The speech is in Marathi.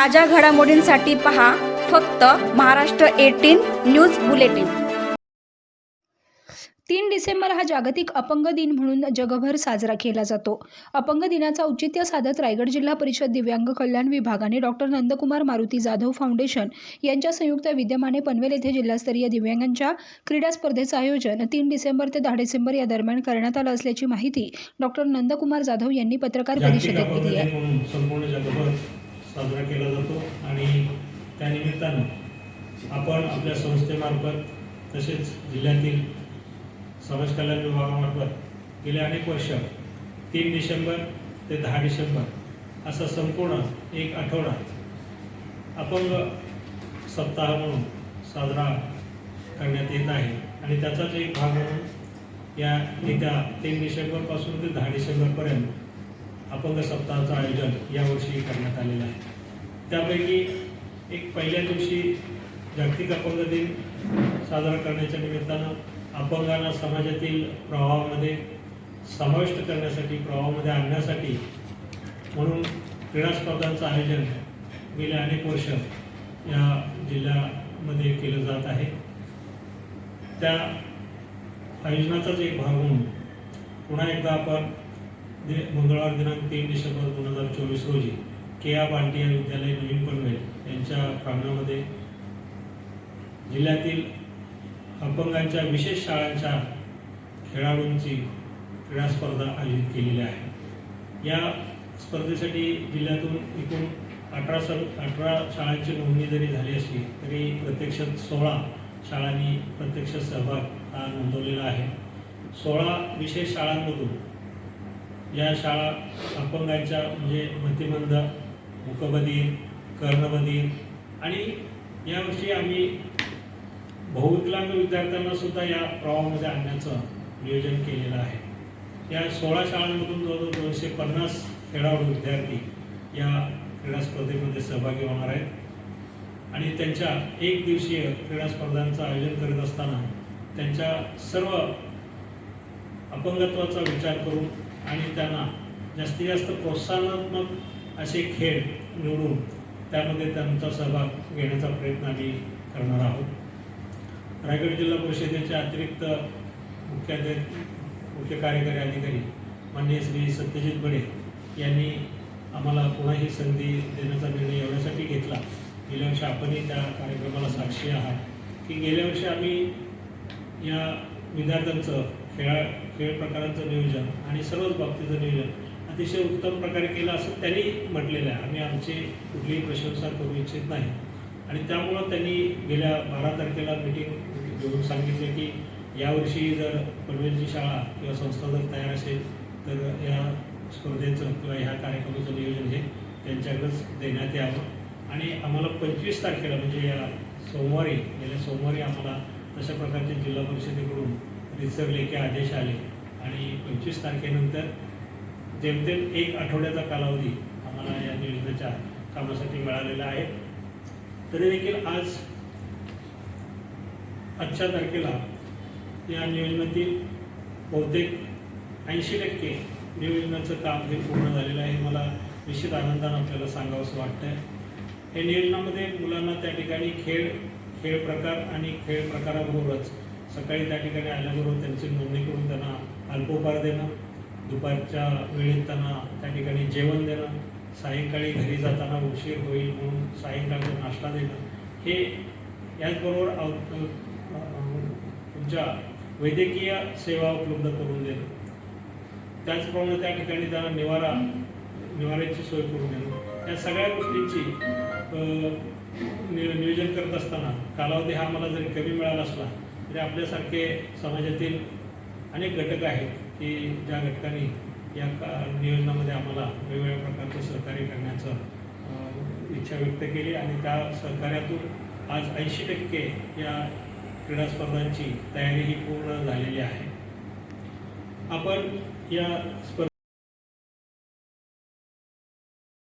ताज्या घडामोडींसाठी पहा फक्त महाराष्ट्र एटीन न्यूज बुलेटिन. तीन डिसेंबर हा जागतिक अपंग दिन म्हणून जगभर साजरा केला जातो. अपंग दिनाचा औचित्य साधत रायगड जिल्हा परिषद दिव्यांग कल्याण विभागाने डॉक्टर नंदकुमार मारुती जाधव फाउंडेशन यांच्या संयुक्त विद्यमाने पनवेल येथे जिल्हास्तरीय दिव्यांगांच्या क्रीडा स्पर्धेचं आयोजन तीन डिसेंबर ते दहा डिसेंबर या दरम्यान करण्यात आलं असल्याची माहिती डॉक्टर नंदकुमार जाधव यांनी पत्रकार परिषदेत दिली आहे. साजरा केला जातो आणि त्यानिमित्तानं आपण आपल्या संस्थेमार्फत तसेच जिल्ह्यातील समाज कल्याण विभागामार्फत गेले अनेक वर्ष तीन डिसेंबर ते दहा डिसेंबर असा संपूर्ण एक आठवडा अपंग सप्ताह म्हणून साजरा करण्यात येत आहे. आणि त्याचाच एक भाग म्हणून या येत्या तीन डिसेंबरपासून ते दहा डिसेंबरपर्यंत अपंग सप्ताहाचं आयोजन यावर्षी करण्यात आलेलं आहे. त्यापैकी एक पहिल्या दिवशी जागतिक अपंग दिन साजरा करण्याच्या निमित्तानं अपंगांना समाजातील प्रवाहामध्ये समाविष्ट करण्यासाठी प्रवाहामध्ये आणण्यासाठी म्हणून क्रीडा स्पर्धांचं आयोजन गेले अनेक वर्ष या जिल्ह्यामध्ये केलं जात आहे. त्या आयोजनाचाच एक भाग म्हणून पुन्हा एकदा आपण मंगळवार दिनांक तीन डिसेंबर दोन हजार चोवीस रोजी के आ बांटिया विद्यालय नवीन पनवेल यांच्या प्रांगणामध्ये जिल्ह्यातील अपंगांच्या विशेष शाळांच्या खेळाडूंची क्रीडा स्पर्धा आयोजित केलेली आहे. या स्पर्धेसाठी जिल्ह्यातून एकूण अठरा सर अठरा शाळांची नोंदणी जरी झाली असली तरी प्रत्यक्षात सोळा शाळांनी प्रत्यक्ष सहभाग हा नोंदवलेला आहे. सोळा विशेष शाळांमधून या शाळा अपंगांच्या म्हणजे मतिमंद मुकबधीर कर्णबधीर आणि याविषयी आम्ही बहुविकलांग विद्यार्थ्यांना सुद्धा या प्रवाहामध्ये आणण्याचं नियोजन केलेलं आहे. या सोळा शाळांमधून जवळजवळ दोनशे पन्नास खेळाडू विद्यार्थी या क्रीडा स्पर्धेमध्ये सहभागी होणार आहेत. आणि त्यांच्या एक दिवसीय क्रीडा स्पर्धांचं आयोजन करीत असताना त्यांच्या सर्व अपंगत्वाचा विचार करून आणि त्यांना जास्तीत जास्त प्रोत्साहनात्मक असे खेळ निवडून त्यामध्ये त्यांचा सहभाग घेण्याचा प्रयत्न आम्ही करणार आहोत. रायगड जिल्हा परिषदेचे अतिरिक्त मुख्याध्याप मुख्य कार्यकारी अधिकारी माननीय श्री सत्यजित बडे यांनी आम्हाला पुन्हा ही संधी देण्याचा निर्णय एवढ्यासाठी घेतला. गेल्या वर्षी आपणही त्या कार्यक्रमाला साक्षी आहात. की गेल्या वर्षी आम्ही या विद्यार्थ्यांचं खेळा खेळ प्रकारांचं नियोजन आणि सर्वच बाबतीचं नियोजन अतिशय उत्तम प्रकारे केलं असं त्यांनी म्हटलेलं आहे. आम्ही आमची कुठलीही प्रशंसा करू इच्छित नाही. आणि त्यामुळं त्यांनी गेल्या बारा तारखेला मिटिंग घेऊन सांगितले की यावर्षी जर पनवेलची शाळा किंवा संस्था जर तयार असेल तर या स्पर्धेचं किंवा ह्या कार्यक्रमाचं नियोजन हे त्यांच्याकडंच देण्यात यावं. आणि आम्हाला पंचवीस तारखेला म्हणजे या सोमवारी गेल्या सोमवारी आम्हाला तशा प्रकारचे जिल्हा परिषदेकडून रिसर लेखी आदेश आले. आणि पंचवीस तारखेनंतर जेमतेम एक आठवड्याचा कालावधी आम्हाला या नियोजनाच्या कामासाठी मिळालेला आहे. तरी देखील आज आजच्या तारखेला या नियोजनातील बहुतेक ऐंशी टक्के नियोजनाचं काम हे पूर्ण झालेलं आहे. मला निश्चित आनंदानं आपल्याला सांगावंसं वाटतं या नियोजनामध्ये मुलांना त्या ठिकाणी खेळ खेळ प्रकार आणि खेळ प्रकाराबरोबरच सकाळी त्या ठिकाणी आल्याबरोबर त्यांची नोंदणी करून त्यांना अल्पोपहार देणं दुपारच्या वेळेत त्यांना त्या ठिकाणी जेवण देणं सायंकाळी घरी जाताना उशीर होईल म्हणून सायंकाळचा नाश्ता देणं हे याचबरोबर अव तुमच्या वैद्यकीय सेवा उपलब्ध करून देणं. त्याचप्रमाणे त्या ठिकाणी त्यांना निवारा निवाऱ्याची सोय करून देणं. या सगळ्या गोष्टींची नियोजन करत असताना कालावधी हा मला जरी कमी मिळाला असला तरी आपल्यासारखे समाजातील अनेक घटक आहेत. की ज्या घटकांनी या का नियोजनामध्ये आम्हाला वेगवेगळ्या प्रकारचं सहकार्य करण्याचं इच्छा व्यक्त केली आणि त्या सहकार्यातून आज ऐंशी टक्के या क्रीडा स्पर्धांची तयारी ही पूर्ण झालेली आहे. आपण या स्पर्धे